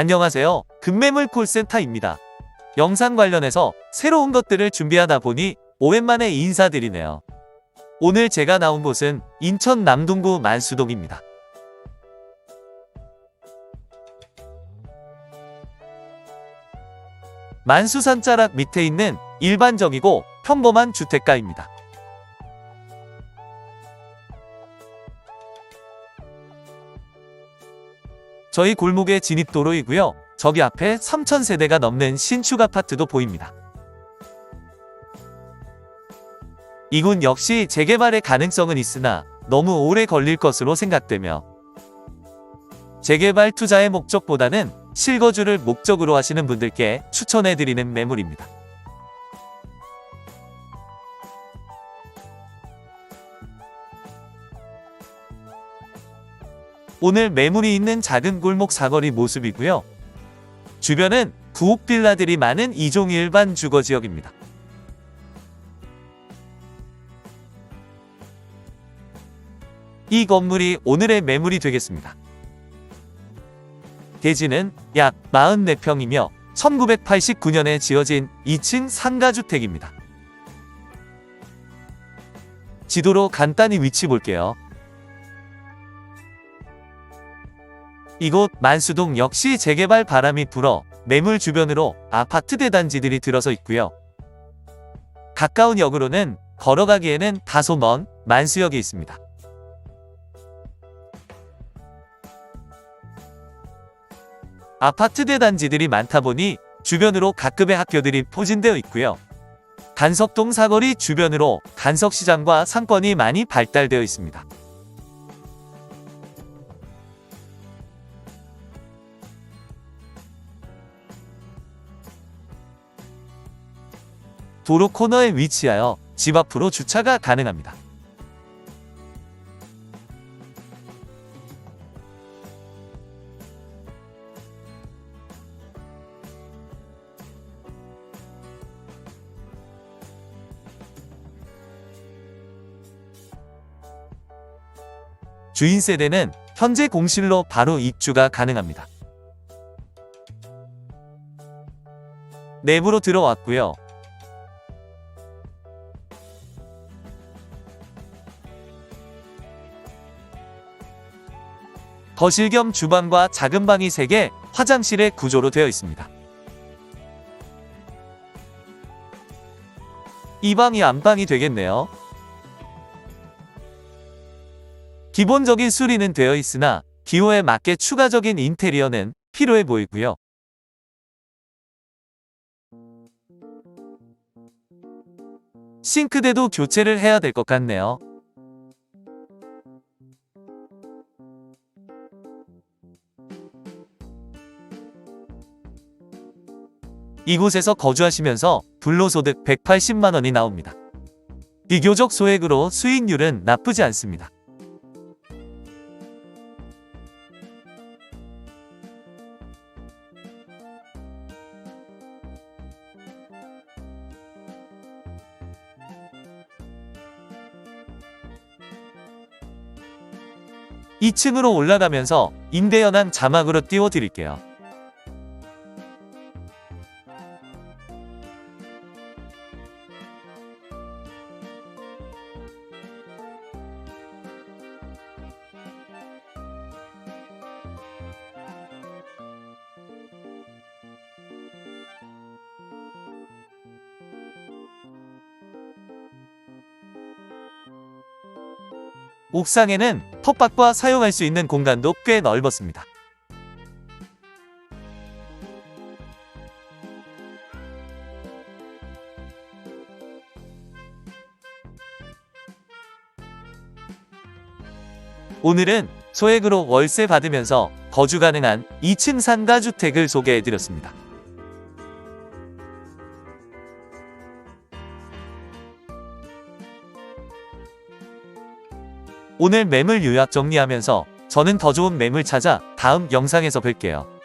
안녕하세요. 금매물 콜센터입니다. 영상 관련해서 새로운 것들을 준비하다 보니 오랜만에 인사드리네요. 오늘 제가 나온 곳은 인천 남동구 만수동입니다. 만수산 자락 밑에 있는 일반적이고 평범한 주택가입니다. 저희 골목의 진입도로이고요. 저기 앞에 3,000세대가 넘는 신축 아파트도 보입니다. 이곳 역시 재개발의 가능성은 있으나 너무 오래 걸릴 것으로 생각되며 재개발 투자의 목적보다는 실거주를 목적으로 하시는 분들께 추천해드리는 매물입니다. 오늘 매물이 있는 작은 골목 사거리 모습이고요. 주변은 구옥 빌라들이 많은 이종 일반 주거 지역입니다. 이 건물이 오늘의 매물이 되겠습니다. 대지는 약 44평이며 1989년에 지어진 2층 상가주택입니다. 지도로 간단히 위치 볼게요. 이곳 만수동 역시 재개발 바람이 불어 매물 주변으로 아파트 대단지들이 들어서 있고요. 가까운 역으로는 걸어가기에는 다소 먼 만수역이 있습니다. 아파트 대단지들이 많다 보니 주변으로 각급의 학교들이 포진되어 있고요. 간석동 사거리 주변으로 간석시장과 상권이 많이 발달되어 있습니다. 도로 코너에 위치하여 집 앞으로 주차가 가능합니다. 주인 세대는 현재 공실로 바로 입주가 가능합니다. 내부로 들어왔고요. 거실 겸 주방과 작은 방이 3개, 화장실의 구조로 되어 있습니다. 이 방이 안방이 되겠네요. 기본적인 수리는 되어 있으나 기호에 맞게 추가적인 인테리어는 필요해 보이고요. 싱크대도 교체를 해야 될 것 같네요. 이곳에서 거주하시면서 불로소득 180만 원이 나옵니다. 비교적 소액으로 수익률은 나쁘지 않습니다. 이층으로 올라가면서 임대연한 자막으로 띄워드릴게요. 옥상에는 텃밭과 사용할 수 있는 공간도 꽤 넓었습니다. 오늘은 소액으로 월세 받으면서 거주 가능한 2층 상가주택을 소개해드렸습니다. 오늘 매물 요약 정리하면서 저는 더 좋은 매물 찾아 다음 영상에서 뵐게요.